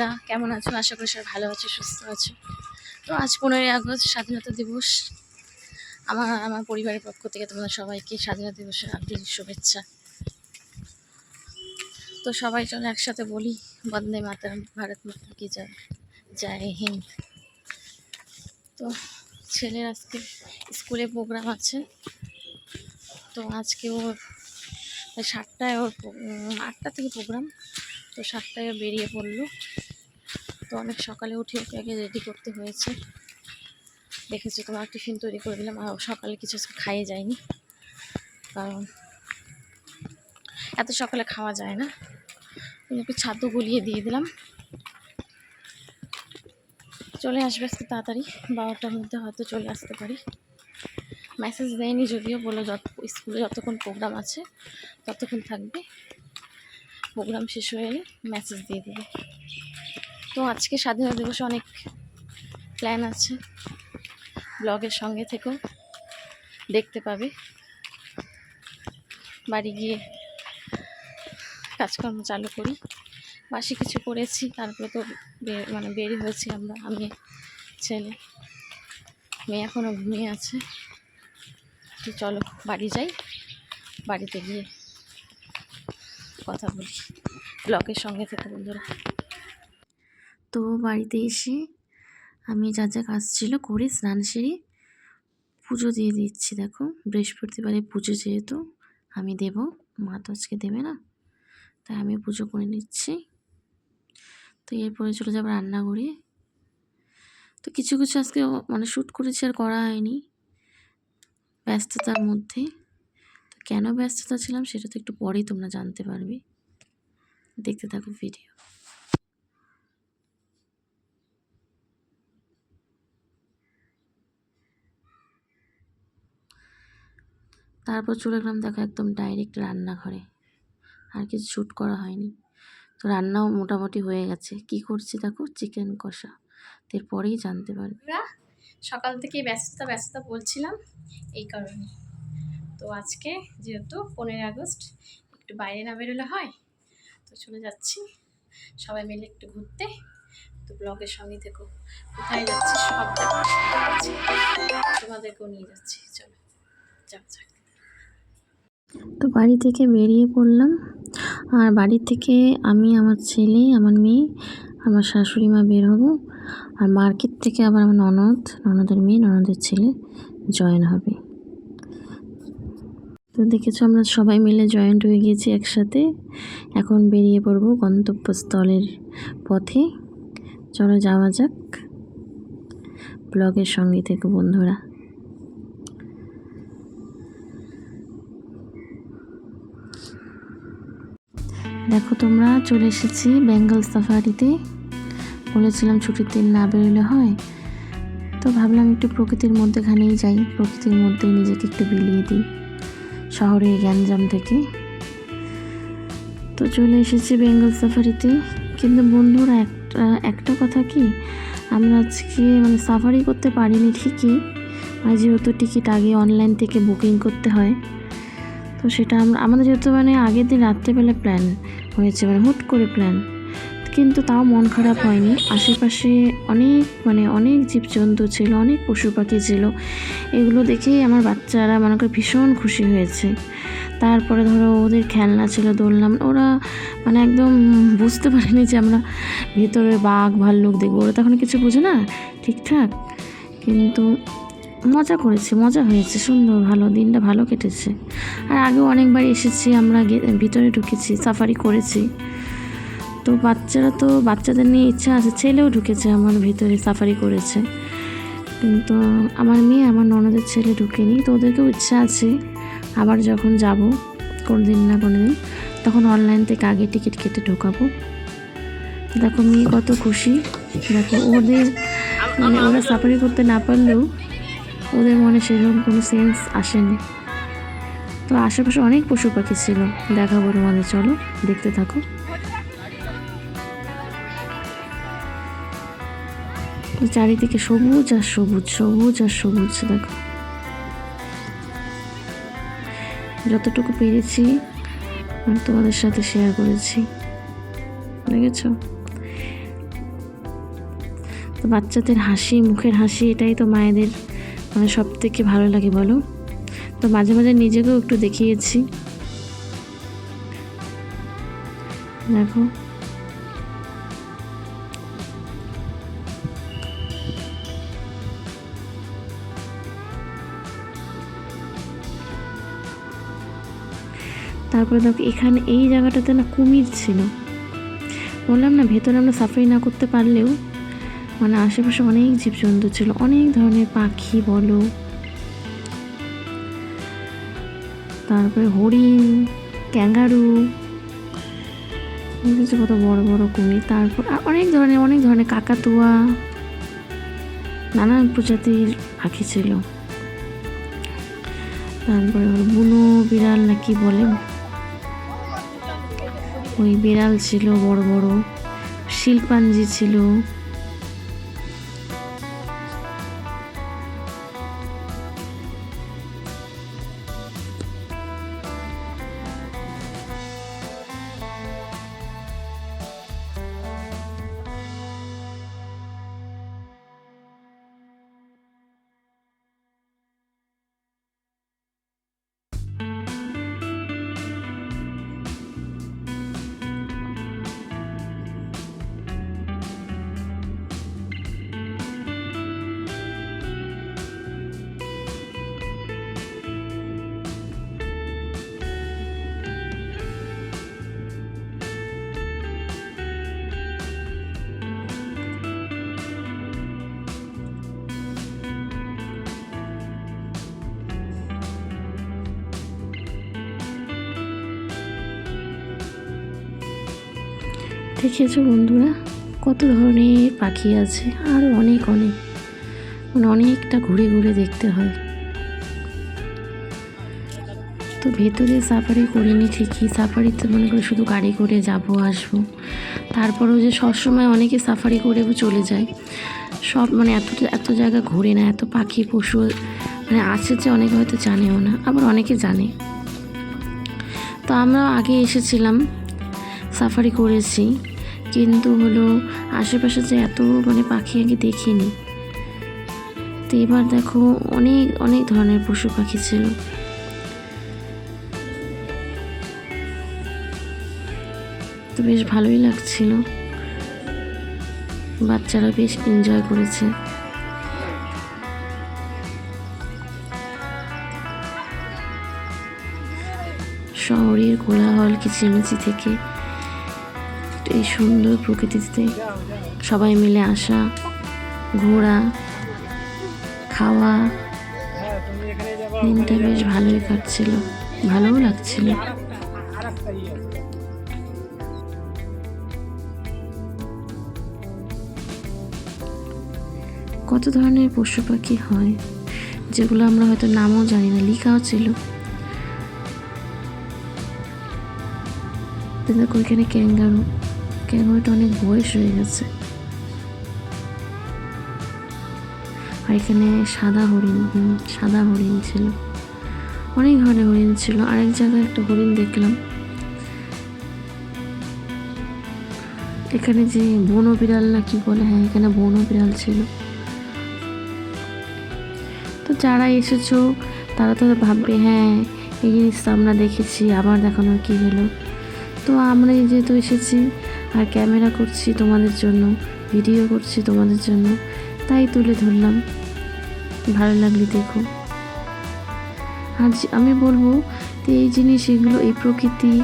বন্ধুরা, কেমন আছো? আশা করি সবাই ভালো আছো, সুস্থ আছো। তো আজ পনেরোই আগস্ট, স্বাধীনতা দিবস। আমার আমার পরিবারের পক্ষ থেকে তোমাদের সবাইকে স্বাধীনতা দিবসের আন্তরিক শুভেচ্ছা। তো সবাই চলো একসাথে বলি, বন্দে মাতারাম, ভারত মাতা কি জয়? জয় হিন্দ। তো ছেলের আজকে স্কুলে প্রোগ্রাম আছে। তো আজকে ওর সাতটায় ওর আটটা থেকে প্রোগ্রাম তো সাতটায় বেরিয়ে পড়ল। তো অনেক সকালে উঠে ওকে আগে রেডি করতে হয়েছে। দেখেছি তোমার টিফিন তৈরি করে দিলাম, আর সকালে কিছু খাইয়ে যায়নি। কারণ এত সকালে খাওয়া যায় না। ওকে ছাদ্য গলিয়ে দিয়ে দিলাম। চলে আসবে আজকে তাড়াতাড়ি, বারোটার মধ্যে হয়তো চলে আসতে পারি। মেসেজ দেয়নি যদিও বলে যত, স্কুলে যতক্ষণ প্রোগ্রাম আছে, ততক্ষণ থাকবে। প্রোগ্রাম শেষ হয়ে গেলে মেসেজ দিয়ে দেবে। তো আজকে স্বাধীনতা দিবসে অনেক প্ল্যান আছে। ব্লগের সঙ্গে থেকেও দেখতে পাবে। বাড়ি গিয়ে কাজকর্ম চালু করি। বাসি কিছু করেছি, তারপরে তো মানে বেরি হয়েছি আমরা, আমি, ছেলে। মেয়ে এখনও ঘুমিয়ে আছে। তো চলো বাড়ি যাই। বাড়িতে গিয়ে কথা বলি। ব্লগের সঙ্গে থেকে বন্ধুরা। তো বাড়িতে এসে আমি যা যা কাজ ছিল করে স্নান সেরে পুজো দিয়ে দিচ্ছি, দেখো। বৃহস্পতিবারে পুজো যেহেতু, আমি দেব। মা তো আজকে দেবে না, তাই আমি পুজো করে নিচ্ছি। তো এরপরে চলে যাব রান্নাঘরে। তো কিছু কিছু আজকে মানে শ্যুট করেছি আর করা হয়নি, ব্যস্ততার মধ্যে। তো কেন ব্যস্ততা ছিলাম সেটা তো একটু পরেই তোমরা জানতে পারবে। দেখতে থাকো ভিডিও। তারপর চলে গেলাম দেখো একদম ডাইরেক্ট রান্নাঘরে। আর কিছু শ্যুট করা হয়নি। তো রান্নাও মোটামুটি হয়ে গেছে। কি করছি দেখো? চিকেন কষা। এরপরেই জানতে পারবে। সকাল থেকে ব্যস্ততা ব্যস্ততা বলছিলাম এই কারণে। তো আজকে যেহেতু পনেরোই আগস্ট, একটু বাইরে না বেরোলে হয়। তো চলে যাচ্ছি। সবাই মিলে একটু ঘুরতে। তো ব্লগের সঙ্গে থেকো। কোথায় যাচ্ছি সব। তোমাদেরকেও নিয়ে যাচ্ছি। চলো, যাক যাক। তো বাড়ি থেকে বেরিয়ে পড়লাম। আর বাড়ি থেকে আমি, আমার ছেলে, আমার মেয়ে, আমার শাশুড়ি মা বের হব। আর মার্কেট থেকে আবার আমার ননদ, ননদের মেয়ে, ননদের ছেলে জয়েন হবে। তো দেখেছ, আমরা সবাই মিলে জয়েন্ট হয়ে গিয়েছি একসাথে। এখন বেরিয়ে পড়ব গন্তব্যস্থলের পথে। চলো যাওয়া যাক। ব্লগের সঙ্গে থেকে, বন্ধুরা। দেখো তোমরা, চলে এসেছি বেঙ্গল সাফারিতে। বলেছিলাম ছুটির দিন না বেরোলে হয়। তো ভাবলাম একটু প্রকৃতির মধ্যেখানেই যাই। প্রকৃতির মধ্যেই নিজেকে একটু বিলিয়ে দিই শহরের গ্যাঞ্জাম থেকে। তো চলে এসেছি বেঙ্গল সাফারিতে। কিন্তু বন্ধুরা, একটা একটা কথা কি? আমরা আজকে মানে সাফারি করতে পারিনি ঠিকই, আর যেহেতু টিকিট আগে অনলাইন থেকে বুকিং করতে হয়, তো সেটা আমরা, আমাদের যেহেতু মানে আগের দিন রাত্রেবেলা প্ল্যান হয়েছে মানে হুট করে প্ল্যান কিন্তু তাও মন খারাপ হয়নি। আশেপাশে অনেক মানে অনেক জীবজন্তু ছিল, অনেক পশু পাখি ছিল। এগুলো দেখেই আমার বাচ্চারা মনে করে ভীষণ খুশি হয়েছে। তারপরে ধরো ওদের খেলনা ছিল, দোলনা ওরা মানে একদম বুঝতে পারেনি যে আমরা ভেতরে বাঘ, ভাল্লুক দেখব। ওরা তখন কিছু বোঝে না, ঠিকঠাক। কিন্তু মজা করেছি, মজা হয়েছে, সুন্দর, ভালো, দিনটা ভালো কেটেছে। আর আগেও অনেকবার এসেছি, আমরা ভিতরে ঢুকেছি, সাফারি করেছি। তো বাচ্চারা তো, বাচ্চাদের নিয়ে ইচ্ছা আছে, ছেলেও ঢুকেছে আমার ভিতরে সাফারি করেছে। কিন্তু আমার মেয়ে, আমার ননদের ছেলে ঢুকেনি, তো ওদেরকেও ইচ্ছা আছে, আবার যখন যাব কোনো দিন না কোনো দিন তখন অনলাইন থেকে আগে টিকিট কেটে ঢোকাবো। দেখো মেয়ে কত খুশি, দেখো ওদের মানে ওরা সাফারি করতে না পারলেও ওদের মনে সেরকম কোনো সেন্স আসেনি। তো আশেপাশে অনেক পশু পাখি ছিল। দেখাবো তোমাদের, চলো, দেখতে থাকো। চারিদিকে সবুজ আর সবুজ সবুজ আর সবুজ, দেখো। যতটুকু পেরেছি তোমাদের সাথে শেয়ার করেছি। দেখেছ? তো বাচ্চাদের হাসি, মুখের হাসি, এটাই তো মায়েদের মানে সব থেকে ভালো লাগে, বলো? তো মাঝে মাঝে নিজেকেও একটু দেখিয়েছি। দেখো। তারপরে দেখো, এখানে এই জায়গাটাতে না কুমির ছিল। বললাম না, ভেতরে আমরা সাফারি না করতে পারলেও মানে আশেপাশে অনেক জীবজন্তু ছিল, অনেক ধরনের পাখি বলো। তারপরে হরিণ, ক্যাঙ্গারু দেখেছ কত বড় বড় কুমির, তারপর অনেক ধরনের অনেক ধরনের কাকাতুয়া, নানান প্রজাতির পাখি ছিল। তারপরে বুনো বিড়াল নাকি বলে? ওই বিড়াল ছিল বড় বড়। শিল্পাঞ্জি ছিল। দেখেছ বন্ধুরা? কত ধরনের পাখি আছে, আর অনেক অনেক। মানে অনেকটা ঘুরে ঘুরে দেখতে হয়। তো ভেতরে সাফারি করিনি ঠিকই। সাফারিতে মনে করে শুধু গাড়ি করে যাব, আসব। তারপরেও যে সবসময় অনেকে সাফারি করে চলে যায়। সব মানে এত এত জায়গা ঘুরে না, এত পাখি, পশু মানে আছে যে অনেকে হয়তো জানেও না, আবার অনেকে জানে। তো আমরা আগে এসেছিলাম সাফারি করেছি, কিন্তু হলো আশেপাশে যে এত মানে পাখি আগে দেখিনি। তো এবার দেখো অনেক অনেক ধরনের পশু পাখি ছিল। তো বেশ ভালোই লাগছিল। বাচ্চারা বেশ এনজয় করেছে। শহরের কোলাহল কিচিমিচি থেকে এই সুন্দর প্রকৃতিতে সবাই মিলে আসা, ঘোরা, খাওয়া। দিনটা বেশ ভালোই কাটছিল, ভালোও লাগছিল। কত ধরনের পশু পাখি হয়, যেগুলো আমরা হয়তো নামও জানি না লেখাও ছিল। তো দেখো এখানে ক্যাঙ্গারু। ক্যাঙ্গারুটা অনেক বয়স হয়ে গেছে। আর এখানে সাদা হরিণ সাদা হরিণ ছিল। অনেক ধরনের হরিণ ছিল। আরেক জায়গায় একটা হরিণ দেখলাম। এখানে যে বন বিড়াল না কি বলে? হ্যাঁ এখানে বন বিড়াল ছিল। তো যারা এসেছ, তারা তো ভাববে হ্যাঁ এই জিনিসটা আমরা দেখেছি, আবার দেখানোর কি হলো? তো আমরা যেহেতু এসেছি আর ক্যামেরা করছি তোমাদের জন্য, ভিডিও করছি তোমাদের জন্য, তাই তুলে ধরলাম। ভালো লাগলে দেখো। আর যে- আমি বলব যে এই জিনিস, এগুলো, এই প্রকৃতি,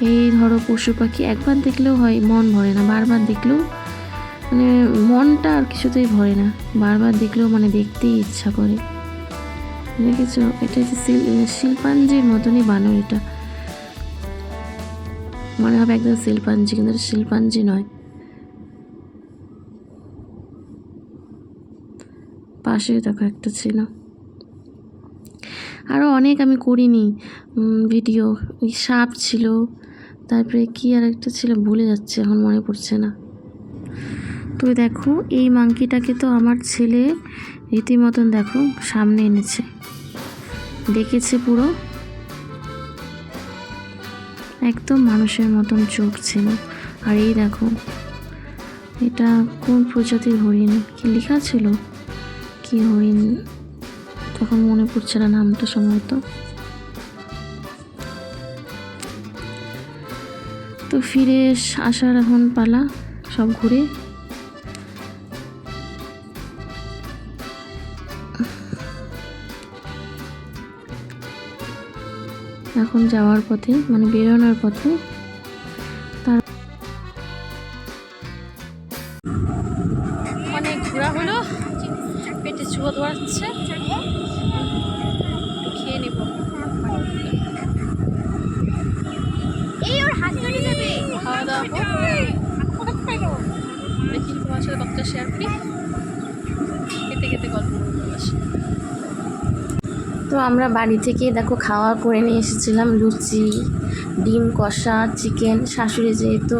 এই ধরো পশু পাখি, একবার দেখলেও হয় মন ভরে না, বারবার দেখলেও মানে মনটা আর কিছুতেই ভরে না, বারবার দেখলেও মানে দেখতেই ইচ্ছা করে। দেখেছ? এটা শিল- শিল্পাঞ্জির মতনই বানানো এটা। মনে হবে একদম শিল্পাঞ্জি, কিন্তু শিল্পাঞ্জি নয়। পাশে দেখো একটা ছিল। আরও অনেক আমি করিনি ভিডিও। সাপ ছিল, তারপরে কি আর একটা ছিল, ভুলে যাচ্ছে, এখন মনে পড়ছে না। তো দেখো, এই মাংকিটাকে তো আমার ছেলে রীতিমতন দেখো সামনে এনেছে। দেখেছে পুরো। একদম মানুষের মতন চোখ ছিল। আর এই দেখো, এটা কোন প্রজাতির হরিণ? কি লেখা ছিল? কি হরিণ? তখন মনে পড়ছে না নামটা সম্ভবত। তো ফিরে আসার এখন পালা, সব ঘুরে এখন যাওয়ার পথে মানে বেরোনোর পথে। তার অনেক ঘোরা হলো পেটে চুয়া ধরাচ্ছে খেয়ে নেব। এই ওর হাত কেটে খাওয়া দাওয়া। দেখি তোমার সাথে কতটা শেয়ার করি। খেতে খেতে গল্প বসে। তো আমরা বাড়ি থেকে, দেখো, খাওয়া করে নিয়ে এসেছিলাম লুচি, ডিম কষা, চিকেন। শাশুড়ি যেহেতু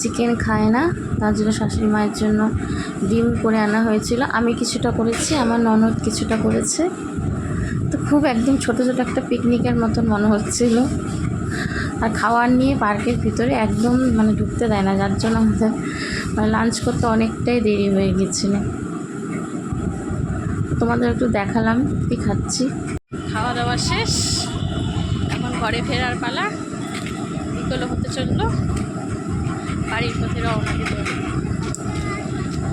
চিকেন খায় না, তার জন্য শাশুড়ি মায়ের জন্য ডিম করে আনা হয়েছিল। আমি কিছুটা করেছি, আমার ননদ কিছুটা করেছে। তো খুব একদম ছোটো ছোটো একটা পিকনিকের মতন মনে হচ্ছিল। আর খাওয়ার নিয়ে পার্কের ভিতরে একদম মানে ঢুকতে দেয় না, যার জন্য আমাদের মানে লাঞ্চ করতে অনেকটাই দেরি হয়ে গেছিল। তোমাদের একটু দেখালাম, কি খাচ্ছি। খাওয়া শেষ। এখন ঘরে ফেরার পালা। বিকেলও হতে চলল। বাড়ির পথে রওনা হবে।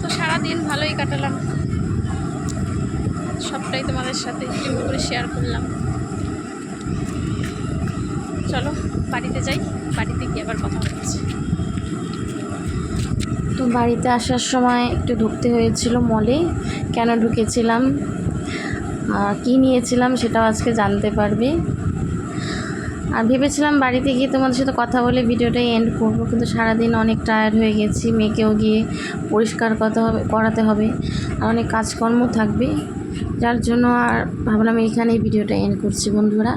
তো সারাদিন ভালোই কাটালাম। সবটাই তোমাদের সাথে একটু করে শেয়ার করলাম। চলো, বাড়িতে যাই। বাড়িতে গিয়ে আবার কথা হচ্ছে। তো বাড়িতে আসার সময় একটু ঢুকতে হয়েছিল মলে কেন ঢুকেছিলাম? কী নিয়েছিলাম সেটাও আজকে জানতে পারবে। আর ভেবেছিলাম বাড়িতে গিয়ে তোমাদের সাথে কথা বলে ভিডিওটাই এন্ড করব, কিন্তু সারাদিন অনেক টায়ার্ড হয়ে গেছি, মেয়েকেও গিয়ে পরিষ্কার করতে হবে, করাতে হবে, আর অনেক কাজকর্ম থাকবে। যার জন্য আর ভাবলাম এইখানেই ভিডিওটা এন্ড করছি বন্ধুরা।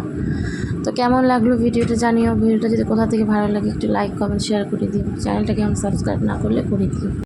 তো কেমন লাগল ভিডিওটা জানিও, ভিডিওটা যদি কোথা থেকে ভালো লাগে একটু লাইক কমেন্ট শেয়ার করে দিও। চ্যানেলটাকে আমি সাবস্ক্রাইব না করলে করে দিও।